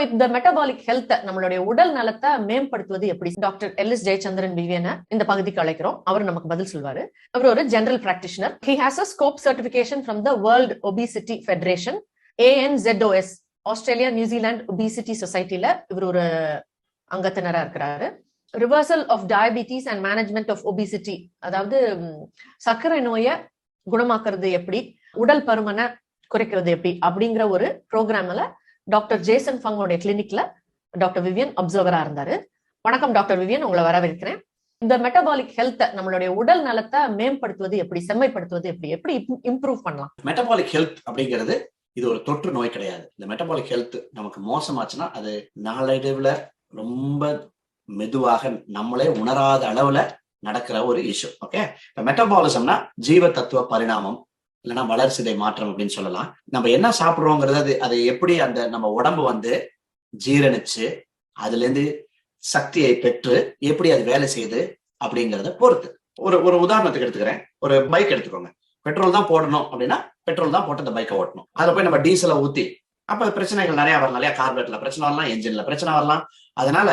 இந்த metabolic health நம்மளுடைய உடல் நலத்தை மேம்படுத்துவது எப்படி? டாக்டர் எல் எஸ் ஜெயச்சந்திரன் விவியன இந்த பகுதிக்கு அழைக்கிறோம். அவர் நமக்கு பதில் சொல்வாரு. அவர் ஒரு general practitioner he has a SCOPE certification from the World Obesity Federation ANZOS Australia New Zealand obesity சொசைட்டில இவர் ஒரு அங்கத்தினரா இருக்கிறாரு. Reversal of diabetes and management of obesity அதாவது சர்க்கரை நோயை குணமாக்குறது எப்படி? உடல் பருமனை குறைக்கிறது எப்படி? அப்படிங்கிற ஒரு ப்ரோக்ராம்ல டாக்டர் ஜேசன் ஃபங்கோடைய கிளினிக்ல டாக்டர் விவியன் அப்சர்வரா இருந்தாரு. வணக்கம் டாக்டர் விவியன் உங்களை வரவேற்கிறேன். இந்த மெட்டபாலிக் ஹெல்த் நம்மளுடைய உடல் நலத்தை மேம்படுத்துவது எப்படி செம்மைப்படுத்துவது எப்படி எப்படி இம்ப்ரூவ் பண்ணலாம்? மெட்டபாலிக் ஹெல்த் அப்படிங்கிறது இது ஒரு தொற்று நோய் கிடையாது. இந்த மெட்டபாலிக் ஹெல்த் நமக்கு மோசமாச்சுன்னா அது நாளடைவுல ரொம்ப மெதுவாக நம்மளே உணராத அளவுல நடக்கிற ஒரு இஷ்யூ ஓகே இப்ப மெட்டபாலிசம்னா ஜீவ தத்துவ பரிணாமம் இல்லைன்னா வளர்சிதை மாற்றம் அப்படின்னு சொல்லலாம். நம்ம என்ன சாப்பிடுறோங்கிறது அது அதை எப்படி அந்த நம்ம உடம்பு வந்து ஜீரணிச்சு அதுல இருந்து சக்தியை பெற்று எப்படி அது வேலை செய்யுது அப்படிங்கிறத பொறுத்து. ஒரு ஒரு உதாரணத்துக்கு எடுத்துக்கிறேன். ஒரு பைக் எடுத்துக்கோங்க. பெட்ரோல் தான் போடணும் அப்படின்னா பெட்ரோல் தான் போட்டு அந்த பைக்கை ஓட்டணும். அதில் போய் நம்ம டீசலை ஊத்தி அப்ப பிரச்சனைகள் நிறைய வரலாம் இல்லையா? கார்பரேட்டர்ல பிரச்சனை வரலாம் என்ஜின்ல பிரச்சனை வரலாம். அதனால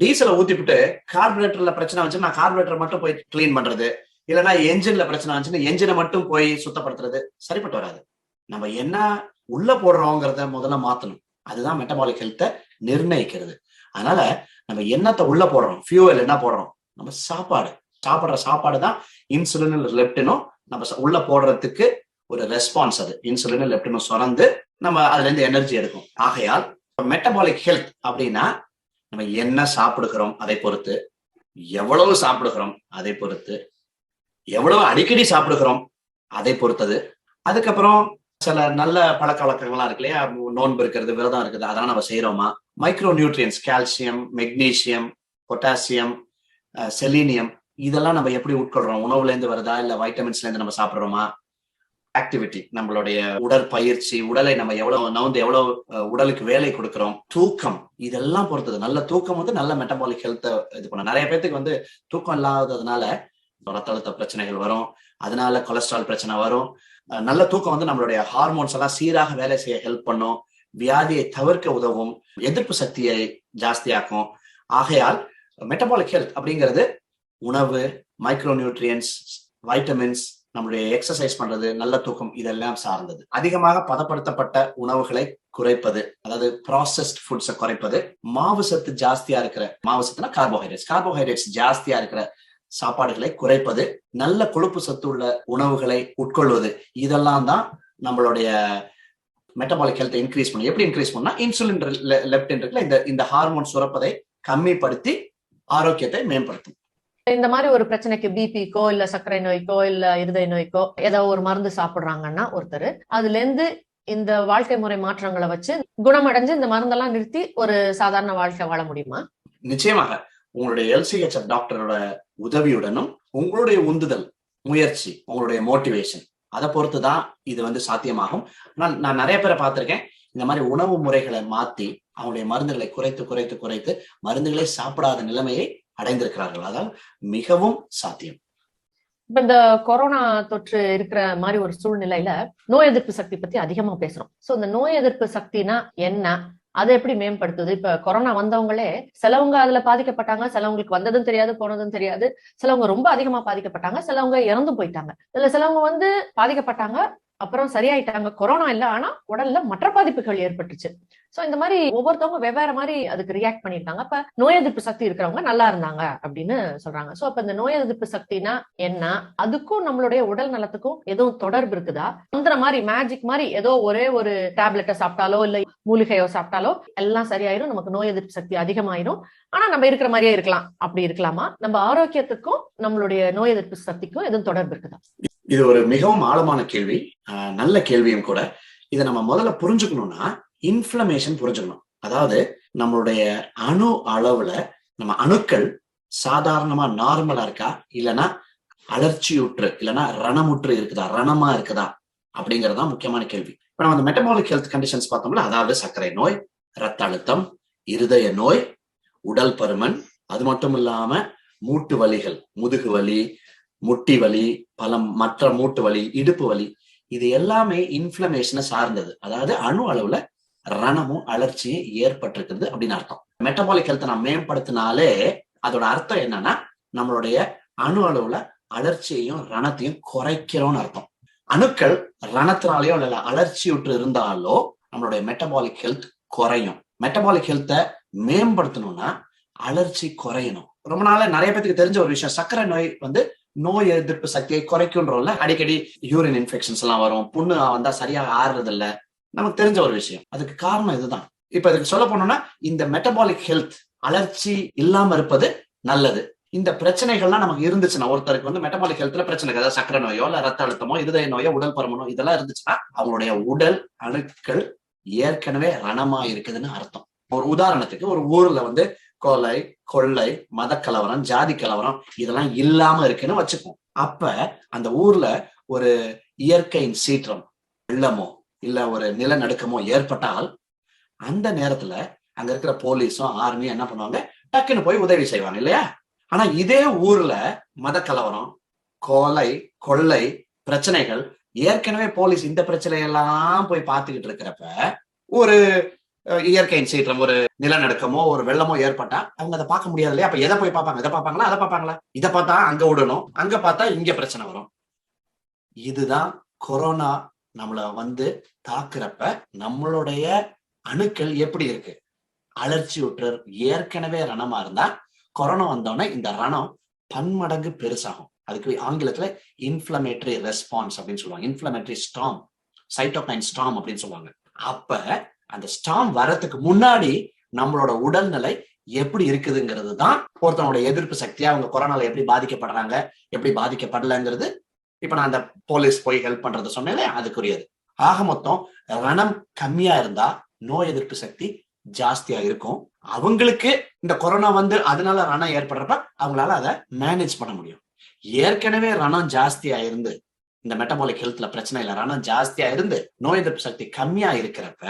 டீசலை ஊத்திவிட்டு கார்பரேட்டர்ல பிரச்சனை வச்சு நான் கார்பரேட்டர் மட்டும் போய் கிளீன் பண்றது இல்லைன்னா என்ஜின்ல பிரச்சனை வந்துச்சுன்னா என்ஜினை மட்டும் போய் சுத்தப்படுத்துறது சரிப்பட்டு வராது. நம்ம என்ன உள்ள போடுறோங்கிறத முதல்ல மாத்தணும். அதுதான் மெட்டபாலிக் ஹெல்த்தை நிர்ணயிக்கிறது. அதனால நம்ம என்னத்தை உள்ள போடுறோம்? ஃபியூவல் என்ன போடுறோம்? நம்ம சாப்பாடு. சாப்பிட்ற சாப்பாடு தான் இன்சுலின் லெப்டினும் நம்ம உள்ள போடுறதுக்கு ஒரு ரெஸ்பான்ஸ் அது. இன்சுலின் லெப்டினும் சுரந்து நம்ம அதுல இருந்து எனர்ஜி எடுக்கும். ஆகையால் மெட்டபாலிக் ஹெல்த் அப்படின்னா நம்ம என்ன சாப்பிடுகிறோம்? அதை பொறுத்து. எவ்வளவு சாப்பிடுகிறோம்? அதை பொறுத்து. எவ்வளவு அடிக்கடி சாப்பிடுகிறோம் அதை பொறுத்தது. அதுக்கப்புறம் சில நல்ல பழக்க வழக்கங்கள்லாம் இருக்கு இல்லையா? நோன்பு இருக்கிறது விரதம் இருக்குது அதெல்லாம் நம்ம செய்யறோமா micro nutrients calcium magnesium potassium selenium இதெல்லாம் நம்ம எப்படி உட்கொள்றோம்? உணவுல இருந்து வருதா? இல்ல வைட்டமின்ஸ்ல இருந்து நம்ம சாப்பிடுறோமா? ஆக்டிவிட்டி நம்மளுடைய உடற்பயிற்சி உடலை நம்ம எவ்வளவு நவுந்து எவ்வளவு உடலுக்கு வேலை கொடுக்கிறோம்? தூக்கம் இதெல்லாம் பொறுத்தது. நல்ல தூக்கம் வந்து நல்ல மெட்டபாலிக் ஹெல்த்தை இது பண்ண நிறைய பேத்துக்கு வந்து தூக்கம் இல்லாததுனால ரத்த அழுத்த பிரச்சனைகள் வரும். அதனால கொலஸ்ட்ரால் பிரச்சனை வரும். நல்ல தூக்கம் வந்து நம்மளுடைய ஹார்மோன்ஸ் எல்லாம் சீராக வேலை செய்ய ஹெல்ப் பண்ணும். வியாதியை தவிர்க்க உதவும். எதிர்ப்பு சக்தியை ஜாஸ்தியாக்கும். ஆகையால் மெட்டபாலிக் ஹெல்த் அப்படிங்கிறது உணவு மைக்ரோ நியூட்ரியன்ஸ் வைட்டமின்ஸ் நம்மளுடைய எக்ஸசைஸ் பண்றது நல்ல தூக்கம் இதெல்லாம் சார்ந்தது. அதிகமாக பதப்படுத்தப்பட்ட உணவுகளை குறைப்பது அதாவது ப்ராசஸ்ட் ஃபுட்ஸை குறைப்பது மாவு சத்து ஜாஸ்தியா இருக்கிற மாவு சத்துனா கார்போஹைட்ரேட்ஸ் கார்போஹைட்ரேட்ஸ் ஜாஸ்தியா இருக்கிற சாப்பாடுகளை குறைப்பது நல்ல கொழுப்பு சத்து உள்ள உணவுகளை உட்கொள்வது இதெல்லாம் தான் நம்மளுடைய மெட்டபாலிக் ஹெல்த் இன்க்ரீஸ் பண்ணும் எப்படி இன்க்ரீஸ் பண்ணா இன்சுலின் லெப்டின் இருக்குல்ல இந்த இந்த ஹார்மோன் சுரப்பதை கம்மிப்படுத்தி ஆரோக்கியத்தை மேம்படுத்தும். இந்த மாதிரி ஒரு பிரச்சனைக்கு பிபிக்கோ இல்ல சர்க்கரை நோய்க்கோ இல்ல இருதய நோய்க்கோ ஏதோ ஒரு மருந்து சாப்பிடுறாங்கன்னா ஒருத்தர் அதுல இருந்து இந்த வாழ்க்கை முறை மாற்றங்களை வச்சு குணமடைஞ்சு இந்த மருந்தெல்லாம் நிறுத்தி ஒரு சாதாரண வாழ்க்கை வாழ முடியுமா? நிச்சயமாக. உங்களுடைய எல்சிஹெச்எஃப் டாக்டரோட உதவியுடனும் உங்களுடைய உந்துதல் முயற்சி உங்களுடைய மோட்டிவேஷன் அதை பொறுத்து தான் இது வந்து சாத்தியமாகும். ஆனால் நான் நிறைய பேரை பார்த்திருக்கேன். இந்த மாதிரி உணவு முறைகளை மாத்தி அவங்களுடைய மருந்துகளை குறைத்து குறைத்து குறைத்து மருந்துகளை சாப்பிடாத நிலைமையை அடைந்திருக்கிறார்கள். அதால் மிகவும் சாத்தியம். இப்ப இந்த கொரோனா தொற்று இருக்கிற மாதிரி ஒரு சூழ்நிலையில நோய் எதிர்ப்பு சக்தி பத்தி அதிகமா பேசுறோம். சோ இந்த நோய் எதிர்ப்பு சக்தினா என்ன? அதை எப்படி மேம்படுத்துது? இப்ப கொரோனா வந்தவங்களே சிலவங்க அதுல பாதிக்கப்பட்டாங்க சிலவங்களுக்கு வந்ததும் தெரியாது போனதும் தெரியாது. சிலவங்க ரொம்ப அதிகமா பாதிக்கப்பட்டாங்க சிலவங்க இறந்து போயிட்டாங்க. இதுல சிலவங்க வந்து பாதிக்கப்பட்டாங்க அப்புறம் சரியாயிட்டாங்க. கொரோனா இல்ல ஆனா உடல்ல மற்ற பாதிப்புகள் ஏற்பட்டுச்சு. சோ இந்த மாதிரி ஒவ்வொருத்தவங்க வெவ்வேறு மாதிரி அதுக்கு ரியாக்ட் பண்ணிருக்காங்க அப்ப நோய் எதிர்ப்பு சக்தி இருக்கிறவங்க நல்லா இருந்தாங்க அப்படின்னு சொல்றாங்க. சோ அப்ப இந்த நோய் எதிர்ப்பு சக்தினா என்ன? அதுக்கும் நம்மளுடைய உடல் நலத்துக்கும் எதுவும் தொடர்பு இருக்குதா? மந்திர மாதிரி மேஜிக் மாதிரி ஏதோ ஒரே ஒரு டேப்லெட்டை சாப்பிட்டாலோ இல்ல மூலிகையோ சாப்பிட்டாலோ எல்லாம் சரியாயிரும். நமக்கு நோய் எதிர்ப்பு சக்தி அதிகமாயிரும். ஆனா நம்ம இருக்கிற மாதிரியே இருக்கலாம். அப்படி இருக்கலாமா? நம்ம ஆரோக்கியத்துக்கும் நம்மளுடைய நோய் எதிர்ப்பு சக்திக்கும் எதுவும் தொடர்பு இருக்குதா? இது ஒரு மிகவும் ஆழமான கேள்வி நல்ல கேள்வியும் கூட. இதை நம்ம முதல்ல புரிஞ்சுக்கணும்னா இன்ஃப்ளமேஷன் புரிஞ்சுக்கணும். அதாவது நம்மளுடைய அணு அளவுல நம்ம அணுக்கள் சாதாரணமா நார்மலா இருக்கா? இல்லைன்னா அலர்ச்சியுற்று இல்லைன்னா ரணமுற்று இருக்குதா? ரணமா இருக்குதா? அப்படிங்கறதா முக்கியமான கேள்வி. இப்ப நம்ம மெட்டபாலிக் ஹெல்த் கண்டிஷன்ஸ் பார்த்தோம்ல அதாவது சர்க்கரை நோய் ரத்த அழுத்தம் இருதய நோய் உடல் பருமன் அது மட்டும் இல்லாம மூட்டு வலிகள் முதுகு வலி முட்டி வலி பல மற்ற மூட்டு வலி இடுப்பு வலி இது எல்லாமே இன்ஃப்ளமேஷனை சார்ந்தது. அதாவது அணு அளவுல ரணமும் அலர்ச்சியும் ஏற்பட்டிருக்கிறது அப்படின்னு அர்த்தம். மெட்டபாலிக் ஹெல்த்தை நான் மேம்படுத்தினாலே அதோட அர்த்தம் என்னன்னா நம்மளுடைய அணு அளவுல அலர்ச்சியையும் ரணத்தையும் குறைக்கிறோம்னு அர்த்தம். அணுக்கள் ரணத்தினாலேயோ இல்ல அலர்ச்சியுற்று இருந்தாலோ நம்மளுடைய மெட்டபாலிக் ஹெல்த் குறையும். மெட்டபாலிக் ஹெல்த்தை மேம்படுத்தணும்னா அலர்ச்சி குறையணும். ரொம்ப நாள நிறைய பேத்துக்கு தெரிஞ்ச ஒரு விஷயம் சர்க்கரை நோய் வந்து நோய் எதிர்ப்பு சக்தியை குறைக்கும்ன்றோம்ல அடிக்கடி யூரின் இன்ஃபெக்ஷன்ஸ் எல்லாம் வரும். புண்ணு வந்தா சரியா ஆறுறது இல்ல நமக்கு தெரிஞ்ச ஒரு விஷயம். அதுக்கு காரணம் இதுதான். இப்ப இதுக்கு சொல்ல போனோம்னா இந்த மெட்டபாலிக் ஹெல்த் அலர்ச்சி இல்லாம இருப்பது நல்லது. இந்த பிரச்சனைகள்லாம் நமக்கு இருந்துச்சுன்னா ஒருத்தருக்கு வந்து மெட்டபாலிக் ஹெல்த்ல பிரச்சனை ஏதாவது சக்கரை நோயோ இல்ல ரத்த அழுத்தமோ இருதய நோயோ உடல் பருமனோ இதெல்லாம் இருந்துச்சுன்னா அவங்களுடைய உடல் அணுக்கள் ஏற்கனவே ரணமா இருக்குதுன்னு அர்த்தம். ஒரு உதாரணத்துக்கு ஒரு ஊர்ல வந்து கொலை கொள்ளை மத கலவரம் ஜாதி கலவரம் இதெல்லாம் இல்லாம இருக்குன்னு வச்சுக்குவோம் அப்ப அந்த ஊர்ல ஒரு இயற்கையின் சீற்றம் வெள்ளமோ இல்ல ஒரு நிலநடுக்கமோ ஏற்பட்டால் அந்த நேரத்துல அங்க இருக்கிற போலீஸும் ஆர்மியும் என்ன பண்ணுவாங்க? டக்குன்னு போய் உதவி செய்வாங்க இல்லையா? ஆனா இதே ஊர்ல மத கலவரம் கொலை கொள்ளை பிரச்சனைகள் ஏற்கனவே போலீஸ் இந்த பிரச்சனையெல்லாம் போய் பார்த்துக்கிட்டு இருக்கிறப்ப ஒரு இயற்கையின் சீற்றம் ஒரு நிலநடுக்கமோ ஒரு வெள்ளமோ ஏற்பட்டா அவங்க அதை பார்க்க முடியாது இல்லையா அப்ப எதை போய் பார்ப்பாங்க? இதை பார்ப்பாங்களா? அதை பார்ப்பாங்களா? இதை பார்த்தா அங்க விடணும் அங்க பார்த்தா இங்க பிரச்சனை வரும். இதுதான் கொரோனா நம்மள வந்து தாக்குறப்ப நம்மளுடைய அணுக்கள் எப்படி இருக்கு? அலர்ச்சி உற்றர் ஏற்கனவே ரணமா இருந்தா கொரோனா வந்தோடனே இந்த ரணம் பன்மடங்கு பெருசாகும். அதுக்கு ஆங்கிலத்துல இன்ஃபிளமேட்டரி ரெஸ்பான்ஸ் அப்படின்னு சொல்லுவாங்க. இன்ஃபிளமேட்டரி ஸ்டாம் சைட்டோகைன் ஸ்டாம் அப்படின்னு சொல்லுவாங்க. அப்ப அந்த ஸ்டாம் வர்றதுக்கு முன்னாடி நம்மளோட உடல்நிலை எப்படி இருக்குதுங்கிறது தான் ஒருத்தனோட எதிர்ப்பு சக்தியா அவங்க கொரோனால எப்படி பாதிக்கப்படுறாங்க எப்படி பாதிக்கப்படலைங்கிறது இப்ப நான் அந்த போலீஸ் போய் ஹெல்ப் பண்றது சொன்னேன் அதுக்குரியது. ஆக மொத்தம் ரணம் கம்மியா இருந்தா நோய் எதிர்ப்பு சக்தி ஜாஸ்தியா இருக்கும். அவங்களுக்கு இந்த கொரோனா வந்து அதனால ரணம் ஏற்படுறப்ப அவங்களால அதை மேனேஜ் பண்ண முடியும். ஏற்கனவே ரணம் ஜாஸ்தியா இருந்து இந்த மெட்டபாலிக் ஹெல்த்ல பிரச்சனை இல்ல ரணம் ஜாஸ்தியா இருந்து நோய் எதிர்ப்பு சக்தி கம்மியா இருக்கிறப்ப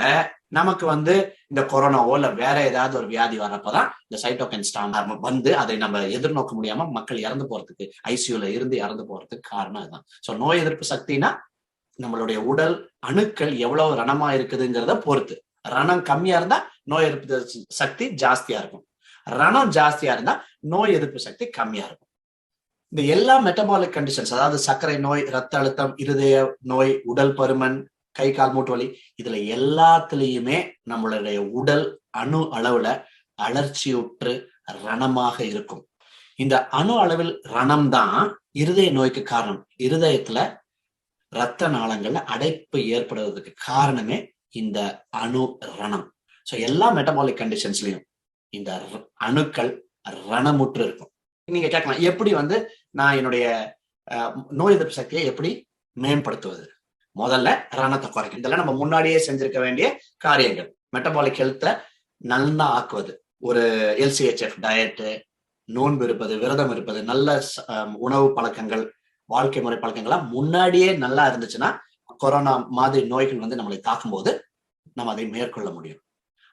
நமக்கு வந்து இந்த கொரோனாவோ இல்ல வேற ஏதாவது ஒரு வியாதி வர்றப்பதான் இந்த சைட்டோகன் ஸ்டாம் வந்து அதை நம்ம எதிர்நோக்க முடியாம மக்கள் இறந்து போறதுக்கு ஐசியூல இருந்து இறந்து போறதுக்கு காரணம் அதுதான். சோ நோய் எதிர்ப்பு சக்தினா நம்மளுடைய உடல் அணுக்கள் எவ்வளவு ரணமா இருக்குதுங்கிறத பொறுத்து. ரணம் கம்மியா இருந்தா நோய் எதிர்ப்பு சக்தி ஜாஸ்தியா இருக்கும். ரணம் ஜாஸ்தியா இருந்தா நோய் எதிர்ப்பு சக்தி கம்மியா இருக்கும். இந்த எல்லா மெட்டபாலிக் கண்டிஷன்ஸ் அதாவது சர்க்கரை நோய் ரத்த அழுத்தம் இருதய நோய் உடல் பருமன் கை கால் மூட்டு வலி இதுல எல்லாத்துலயுமே நம்மளுடைய உடல் அணு அளவுல அலர்ச்சியுற்று ரணமாக இருக்கும். இந்த அணு அளவில் ரணம் தான் இருதய நோய்க்கு காரணம். இருதயத்துல ரத்த நாளங்கள்ல அடைப்பு ஏற்படுவதற்கு காரணமே இந்த அணு ரணம். ஸோ எல்லா மெட்டபாலிக் கண்டிஷன்ஸ்லயும் இந்த அணுக்கள் ரணமுற்று இருக்கும். நீங்க கேட்கலாம் எப்படி வந்து நான் என்னுடைய நோய் எதிர்ப்பு சக்தியை எப்படி மேம்படுத்துவது? முதல்ல ரணத்தை குறைக்கும் இதெல்லாம் நம்ம முன்னாடியே செஞ்சிருக்க வேண்டிய காரியங்கள். மெட்டபாலிக் ஹெல்த்தை நல்லா ஆக்குவது. ஒரு எல்சிஹெச்எஃப் டயட்டு நோன்பு இருப்பது விரதம் இருப்பது நல்ல ச- உணவு பழக்கங்கள் வாழ்க்கை முறை பழக்கங்கள்லாம் முன்னாடியே நல்லா இருந்துச்சுன்னா கொரோனா மாதிரி நோய்கள் வந்து நம்மளை தாக்கும்போது நம்ம அதை மேற்கொள்ள முடியும்.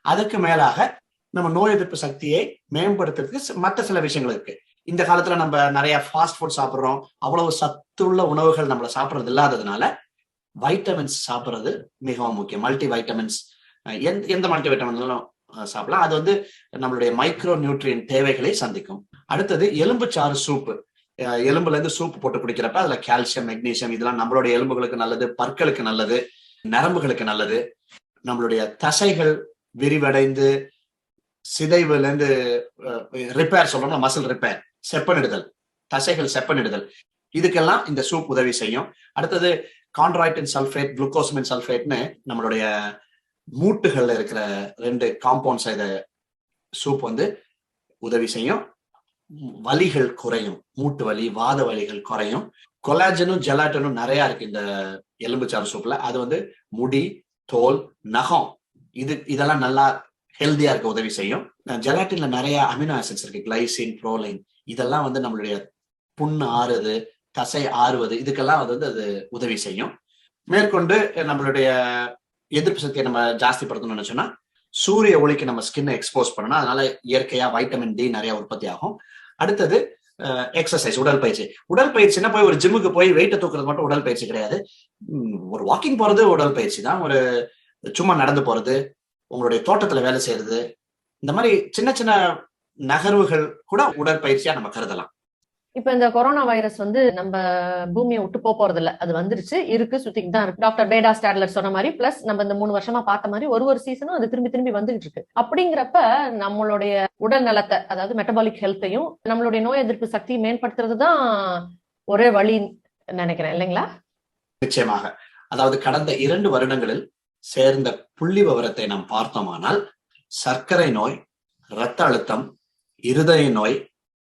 அதுக்கு மேலாக நம்ம நோய் எதிர்ப்பு சக்தியை மேம்படுத்துறதுக்கு மற்ற சில விஷயங்கள் இருக்கு. இந்த காலத்துல நம்ம நிறைய ஃபாஸ்ட் ஃபுட் சாப்பிட்றோம். அவ்வளவு சத்துள்ள உணவுகள் நம்மள சாப்பிட்றது இல்லாததுனால வைட்டமின்ஸ் சாப்பிட்றது மிகவும் முக்கியம். மல்டி வைட்டமின்ஸ் எந்த எந்த மல்டி வைட்டமின்களும் சாப்பிடலாம். அது வந்து நம்மளுடைய மைக்ரோ நியூட்ரியன் தேவைகளை சந்திக்கும். அடுத்தது எலும்புச்சாறு சூப்பு. எலும்புல இருந்து சூப் போட்டு குடிக்கிறப்ப அதுல கால்சியம் மெக்னீசியம் இதெல்லாம் நம்மளுடைய எலும்புகளுக்கு நல்லது பற்களுக்கு நல்லது நரம்புகளுக்கு நல்லது. நம்மளுடைய தசைகள் விரிவடைந்து சிதைவுலேருந்து ரிப்பேர் சொல்றோம் மசில் ரிப்பேர் செப்பனிடுதல். தசைகள் செப்பனிடுதல். இதுக்கெல்லாம் இந்த சூப் உதவி செய்யும். அடுத்தது கான்ட்ராய்டின் சல்ஃபேட் குளுக்கோசமின் சல்ஃபேட்னு நம்மளுடைய மூட்டுகள்ல இருக்கிற ரெண்டு காம்பவுண்ட்ஸ் இதை சூப் வந்து உதவி செய்யும். வலிகள் குறையும். மூட்டு வலி வாத வலிகள் குறையும். கொலாஜனும் ஜெலாட்டனும் நிறைய இருக்கு இந்த எலும்புச்சாறு சூப்ல. அது வந்து முடி தோல் நகம். இது இதெல்லாம் நல்லா ஹெல்த்தியா இருக்க உதவி செய்யும். ஜெலாட்டின்ல நிறைய அமினோ ஆசிட்ஸ் இருக்கு. Glycine proline. இதெல்லாம் வந்து நம்மளுடைய புண்ணு ஆறுது. தசை ஆறுவது இதுக்கெல்லாம் அது வந்து அது உதவி செய்யும். மேற்கொண்டு நம்மளுடைய எதிர்ப்பு சக்தியை நம்ம ஜாஸ்திப்படுத்தணும்னு நினைச்சோம்னா சூரிய ஒளிக்கு நம்ம ஸ்கின்னை எக்ஸ்போஸ் பண்ணணும். அதனால இயற்கையா வைட்டமின் டி நிறைய உற்பத்தி ஆகும். அடுத்தது எக்ஸசைஸ் உடற்பயிற்சி உடற்பயிற்சினா போய் ஒரு ஜிம்முக்கு போய் வெயிட்டை தூக்குறது மட்டும் உடற்பயிற்சி கிடையாது. ஒரு வாக்கிங் போறது உடற்பயிற்சி தான். ஒரு சும்மா நடந்து போறது உங்களுடைய தோட்டத்துல வேலை செய்யறது இந்த மாதிரி சின்ன சின்ன நகர்வுகள் கூட உடற்பயிற்சியா நம்ம கருதலாம். இப்ப இந்த கொரோனா வைரஸ் வந்து நம்ம பூமியை விட்டு போக போறது இல்ல அது வந்துருச்சு இருக்கு சுத்திக்கு தான் இருக்கு. டாக்டர் பேடா ஸ்டாட்லர் சொன்ன மாதிரி பிளஸ் நம்ம இந்த மூணு வருஷமா பார்த்த மாதிரி ஒரு ஒரு சீசனும் அது திரும்பி திரும்பி வந்துகிட்டு இருக்கு. அப்படிங்கிறப்ப நம்மளுடைய உடல் நலத்தை அதாவது மெட்டபாலிக் ஹெல்த்தையும் நம்மளுடைய நோய் எதிர்ப்பு சக்தியை மேம்படுத்துறது தான் ஒரே வழி நினைக்கிறேன். இல்லைங்களா? நிச்சயமாக. அதாவது கடந்த இரண்டு வருடங்களில் சேர்ந்த புள்ளி விவரத்தை நாம் பார்த்தோமானால் சர்க்கரை நோய் இரத்த அழுத்தம் இருதய நோய்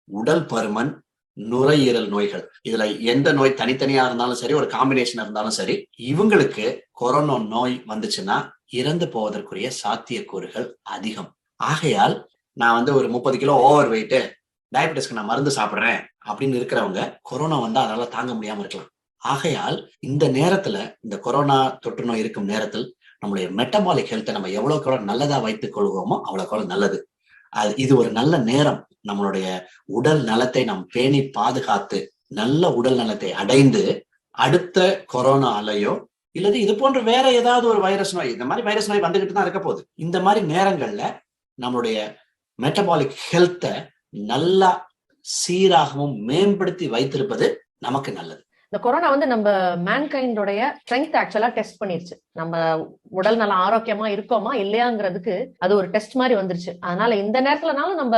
உடல் பருமன் நுரையீரல் நோய்கள். இதுல எந்த நோய் தனித்தனியா இருந்தாலும் சரி ஒரு காம்பினேஷன் இருந்தாலும் சரி இவங்களுக்கு கொரோனா நோய் வந்துச்சுன்னா இறந்து போவதற்குரிய சாத்தியக்கூறுகள் அதிகம். ஆகையால் நான் வந்து ஒரு முப்பது கிலோ ஓவர் வெயிட்டு டயபெட்டிஸ்க்கு நான் மருந்து சாப்பிடுறேன் அப்படின்னு இருக்கிறவங்க கொரோனா வந்து அதனால தாங்க முடியாம இருக்கலாம். ஆகையால் இந்த நேரத்துல இந்த கொரோனா தொற்று நோய் இருக்கும் நேரத்தில் நம்மளுடைய மெட்டபாலிக் ஹெல்த்தை நம்ம எவ்வளோக்கு எவ்வளவு நல்லதா வைத்துக் கொள்வோமோ அவ்வளவுக்கு நல்லது. அது இது ஒரு நல்ல நேரம். நம்மளுடைய உடல் நலத்தை நாம் பேணி பாதுகாத்து நல்ல உடல் நலத்தை அடைந்து அடுத்த கொரோனா அலையோ இல்லது இது போன்ற வேற ஏதாவது ஒரு வைரஸ் நோய் இந்த மாதிரி வைரஸ் நோய் வந்துகிட்டு தான் இருக்க போகுது. இந்த மாதிரி நேரங்கள்ல நம்மளுடைய மெட்டபாலிக் ஹெல்த்தை நல்லா சீராகவும் மேம்படுத்தி வைத்திருப்பது நமக்கு நல்லது. இந்த கொரோனா வந்து நம்ம மேன்கைண்டோடைய ஸ்ட்ரென்த் ஆக்சுவலா டெஸ்ட் பண்ணிருச்சு. நம்ம உடல் நலம் ஆரோக்கியமா இருக்கோமா இல்லையாங்கிறதுக்கு அது ஒரு டெஸ்ட் மாதிரி வந்துருச்சு. அதனால இந்த நேரத்துலனாலும் நம்ம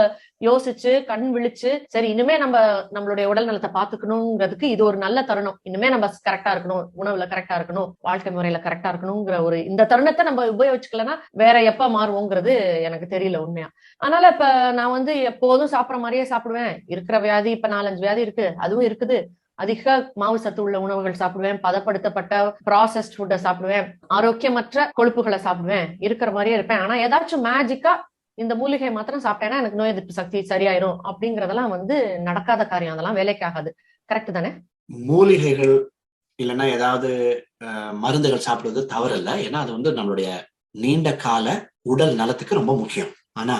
யோசிச்சு கண் விழிச்சு சரி இனிமே நம்ம நம்மளுடைய உடல் நலத்தை பாத்துக்கணுங்கிறதுக்கு இது ஒரு நல்ல தருணம். இனிமே நம்ம கரெக்டா இருக்கணும் உணவுல கரெக்டா இருக்கணும் வாழ்க்கை முறையில கரெக்டா இருக்கணுங்கிற ஒரு இந்த தருணத்தை நம்ம உபயோகிச்சுக்கலன்னா வேற எப்ப மாறுவோங்கிறது எனக்கு தெரியல உண்மையா. அதனால இப்ப நான் வந்து எப்போதும் சாப்பிடுற மாதிரியே சாப்பிடுவேன். இருக்கிற வியாதி இப்ப நாலஞ்சு வியாதி இருக்கு அதுவும் இருக்குது. அதிக மாவு சத்து உள்ள உணவுகள் சாப்பிடுவேன் பதப்படுத்தப்பட்ட ப்ராசஸ்ட் ஃபுட்டை சாப்பிடுவேன் ஆரோக்கியமற்ற கொழுப்புகளை சாப்பிடுவேன் இருக்கிற மாதிரியே இருப்பேன். ஆனா ஏதாச்சும் மேஜிக்கா இந்த மூலிகை மாத்திரம் சாப்பிட்டேன்னா எனக்கு நோய் எதிர்ப்பு சக்தி சரியாயிரும் அப்படிங்கறதெல்லாம் வந்து நடக்காத காரியம். அதெல்லாம் வேலைக்கு ஆகாது கரெக்ட் தானே? மூலிகைகள் இல்லைன்னா ஏதாவது மருந்துகள் சாப்பிடுவது தவறல்ல. ஏன்னா அது வந்து நம்மளுடைய நீண்ட கால உடல் நலத்துக்கு ரொம்ப முக்கியம். ஆனா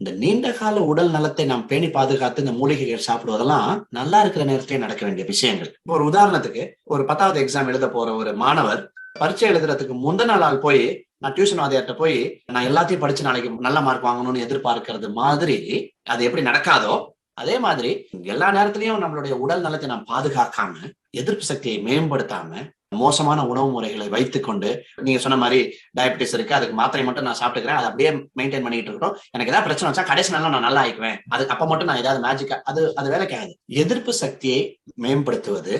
இந்த நீண்ட கால உடல் நலத்தை நாம் பேணி பாதுகாத்து இந்த மூலிகைகள் சாப்பிடுவதெல்லாம் நல்லா இருக்கிற நேரத்திலே நடக்க வேண்டிய விஷயங்கள். இப்போ ஒரு உதாரணத்துக்கு ஒரு பத்தாவது எக்ஸாம் எழுத போற ஒரு மாணவர் பரீட்சை எழுதுறதுக்கு முந்தின நாள் போய் நான் டியூஷன் வாதியார்ட்ட போய் நான் எல்லாத்தையும் படிச்சு நாளைக்கு நல்ல மார்க் வாங்கணும்னு எதிர்பார்க்கறது மாதிரி அது எப்படி நடக்காதோ அதே மாதிரி எல்லா நேரத்திலையும் நம்மளுடைய உடல் நலத்தை நாம் பாதுகாக்காம எதிர்ப்பு சக்தியை மேம்படுத்தாம மோசமான உணவு முறைகளை வைத்துக்கொண்டு நீங்க சொன்ன மாதிரி டயபிட்டிஸ் இருக்கு அதுக்கு மாத்திரை மட்டும் நான் சாப்பிட்டுக்கிறேன் அதை அப்படியே மெயின்டைன் பண்ணிட்டு இருக்கட்டும். எனக்கு ஏதாவது பிரச்சனை வச்சா கடைசி நாள் நான் நல்லா ஆயிக்குவேன். அதுக்கு அப்ப மட்டும் நான் ஏதாவது மேஜிக்கா அது அது வேலை கிடையாது எதிர்ப்பு சக்தியை மேம்படுத்துவது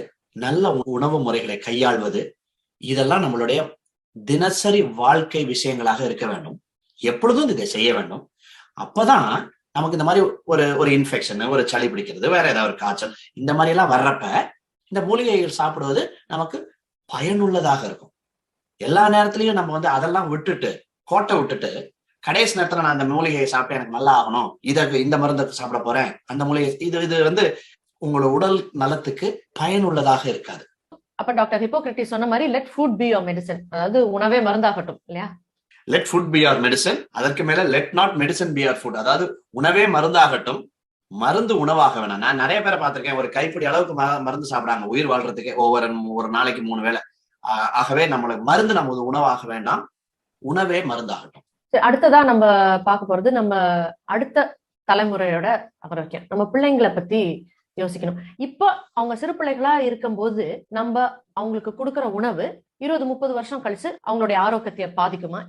நல்ல உணவு முறைகளை கையாள்வது இதெல்லாம் நம்மளுடைய தினசரி வாழ்க்கை விஷயங்களாக இருக்க வேண்டும். எப்பொழுதும் இதை செய்ய வேண்டும். அப்பதான் நமக்கு இந்த மாதிரி ஒரு ஒரு இன்ஃபெக்ஷன் ஒரு சளி பிடிக்கிறது வேற ஏதாவது ஒரு காய்ச்சல் இந்த மாதிரி எல்லாம் வர்றப்ப இந்த மூலிகைகள் சாப்பிடுவது நமக்கு பயனுள்ளதாக இருக்கும். எல்லா நேரத்திலையும் நம்ம வந்து அதெல்லாம் விட்டுட்டு கோட்டை விட்டுட்டு கடைசி நேரத்துல நான் அந்த மூலிகையை சாப்பிட்டு எனக்கு நல்லா ஆகணும். இதற்கு இந்த மருந்தை சாப்பிட போறேன். அந்த மூலிகை இது இது வந்து உங்களோட உடல் நலத்துக்கு பயனுள்ளதாக இருக்காது. அப்ப டாக்டர் ஹிப்போக்ரட்டிஸ் சொன்ன மாதிரி let food be your medicine அதாவது உணவே மருந்தாகட்டும் இல்லையா? Let food be your medicine அதற்கு மேல let not medicine be your food அதாவது உணவே மருந்தாகட்டும் மருந்து உணவாக வேணாம். நான் நிறைய பேரை பார்த்திருக்கேன். ஒரு கைப்பிடி அளவுக்கு ம- மருந்து சாப்பிடாங்க உயிர் வாழ்றதுக்கே ஒவ்வொரு ஒரு நாளைக்கு மூணு வேளை. ஆகவே நம்மளுக்கு மருந்து நமது உணவாக வேண்டாம். உணவே மருந்தாகட்டும். சரி, அடுத்ததா நம்ம பார்க்க போறது நம்ம அடுத்த தலைமுறையோட ஆரோக்கியம். நம்ம பிள்ளைங்களை பத்தி யோசிக்கணும். இப்போ அவங்க சிறு பிள்ளைகளா இருக்கும்போது நம்ம அவங்களுக்கு கொடுக்குற உணவு இருபது முப்பது வருஷம் கழிச்சு அவங்களுடைய ஆரோக்கியத்தை பாதிக்குமா?